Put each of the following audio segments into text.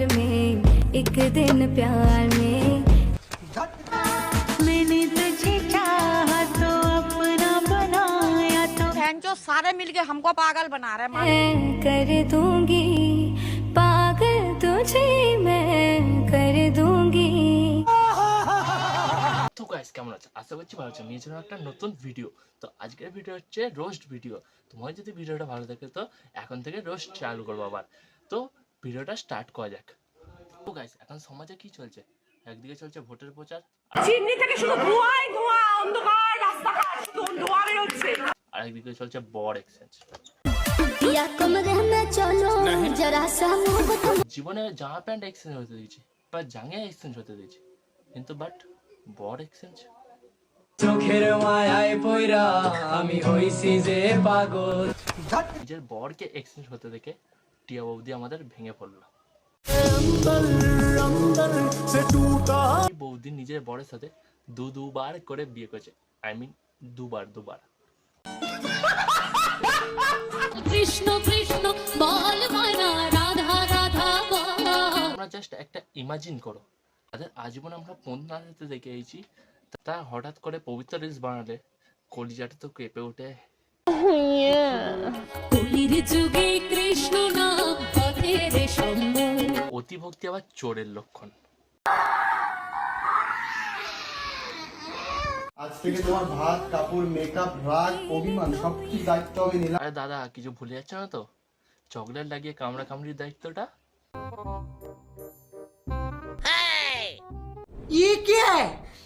प्यार में एक दिन प्यार में मैंने तुझे चाहा तो अपना बनाया तो बहन जो सारे मिलके हमको पागल बना रहे हैं मैं कर दूंगी पागल तुझे मैं कर दूंगी তো গাইস কেমন আছে আশা করছি ভালো আছে নিয়ে চলো একটা নতুন ভিডিও তো আজকের ভিডিও হচ্ছে রোস্ট ভিডিও তোমার যদি ভিডিওটা ভালো থাকে তো এখন থেকে রোস্ট চালু করবো আবার তো ভিডিওটা স্টার্ট করা যাক। তো গাইস এখন সমাজে কি চলছে? একদিকে চলছে ভোটের প্রচার চিমনি থেকে শুধু ধোঁয়ায় ধোঁয়া অন্ধকার রাস্তাঘাট শুধু ধোঁয়া বেরোচ্ছে আর একদিকে চলছে বর এক্সচেঞ্জ জীবনে জামা প্যান্ট এক্সচেঞ্জ হতে দিয়েছি বা জাঙ্গে এক্সচেঞ্জ হতে দিয়েছি কিন্তু বাট বর এক্সচেঞ্জ চোখের মায়ায় পয়রা আমি হইছি যে পাগল। নিজের বরকে এক্সচেঞ্জ হতে দেখে টিয়া বৌদি আমাদের ভেঙে পড়ল। বৌদি নিজের বরের সাথে দু দুবার করে বিয়ে করেছে। আই মিন দুবার দুবার। কৃষ্ণ কৃষ্ণ বল রাধা রাধা আমরা জাস্ট একটা ইমাজিন করো। তাদের আজীবন আমরা পন্থা হাতে দেখে এসেছি। তা হঠাৎ করে পবিত্র রিলস বানালে কলিজাটা তো কেঁপে ওঠে। ভক্তি আবার চোরের লক্ষণ। আজ থেকে তোমার ভাত কাপড় মেকআপ রাগ অভিমান সব কিছু দায়িত্ব আমি নিলাম। আরে দাদা কিছু ভুলে যাচ্ছে না তো? চকলেট লাগিয়ে কামড়া কামড়ির দায়িত্বটা?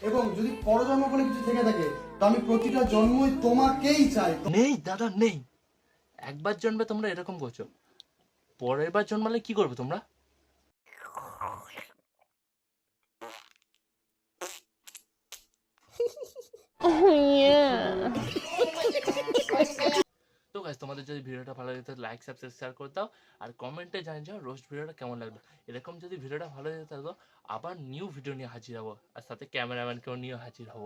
এবং যদি পরজন্ম বলে কিছু থেকে থাকে তো আমি প্রতিটা জন্মই তোমাকেই চাই। নেই দাদা নেই। একবার জন্মে তোমরা এরকম করছ। পরের বার জন্মালে কি করবে তোমরা? তো গাইস তোমাদের যদি ভিডিওটা ভালো লাগে লাইক সাবস্ক্রাইব শেয়ার করে দাও। আর কমেন্টে জানিয়ে যাও রোস্ট ভিডিওটা কেমন লাগল। এরকম যদি ভিডিওটা ভালো লাগে তাহলে আবার নিউ ভিডিও নিয়ে হাজির হব। আর সাথে ক্যামেরাম্যানকেও নিয়ে হাজির হব।